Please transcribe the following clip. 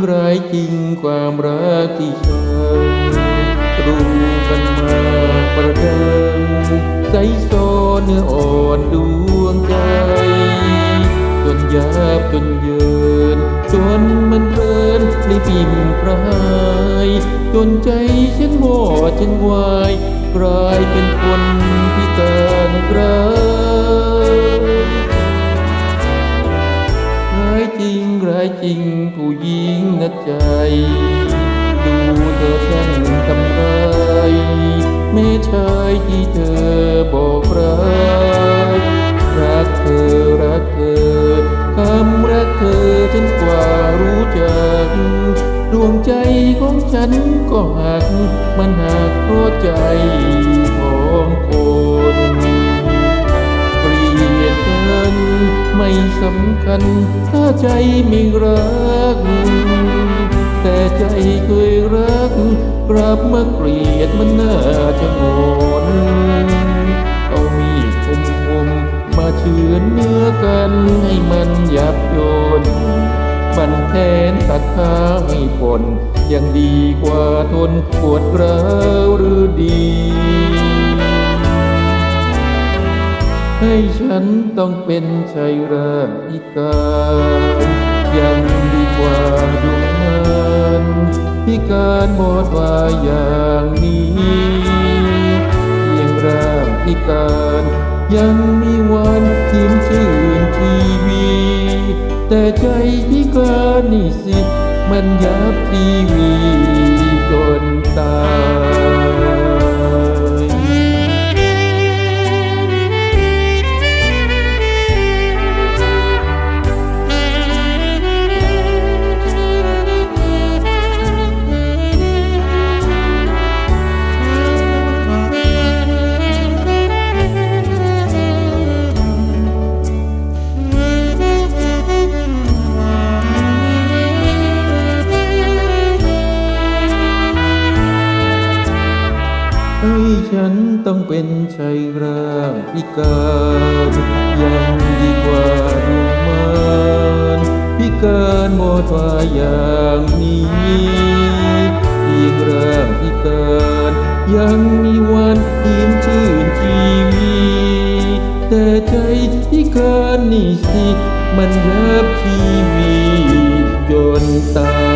จริงความรักที่ฉันรู้กันมาประเดิมใสโซเนื้ออ่อนดวงใจ จนยาบจนเยิน จนมันเพลินในปิ่มพรายจนใจฉันวอดฉันวายกลายเป็นคนพิการ จริงผู้หญิงนะใจ ดูเธอช่างทำร้ายแม่ใชายที่เธอบอกรักรักเธอรักเธอคำรักเธอฉันกว่ารู้จัก ดวงใจของฉันก็หัก มันหักเพราะใจของคน ไม่สำคัญ ถ้าใจไม่รัก แต่ใจเคยรักกลับมาเกลียดมันน่าจะงนเอามีดคมคมมาเฉือนเนื้อกันให้มันยับยนบันแทนตัดขาให้ปนยังดีกว่าทนปวดร้าวหรือดี ให้ฉันต้องเป็นชายร่างพิการยังดีกว่าดวงนั้นพิการหมดว่าอย่างนี้เพียงร่างพิการยังมีวันทิมชื่นทีวี แต่ใจพิการนี่สิ มันยับทีวีจนตาย ให้ฉันต้องเป็นชายร่างพิการยังดีกว่าดวงมารพิการหมดว่าอย่างนี้เพียงร่างพิการยังมีวันยิ้มชื่นชีวีแต่ใจพิการนี่สิ มันยับชีวีจนตาย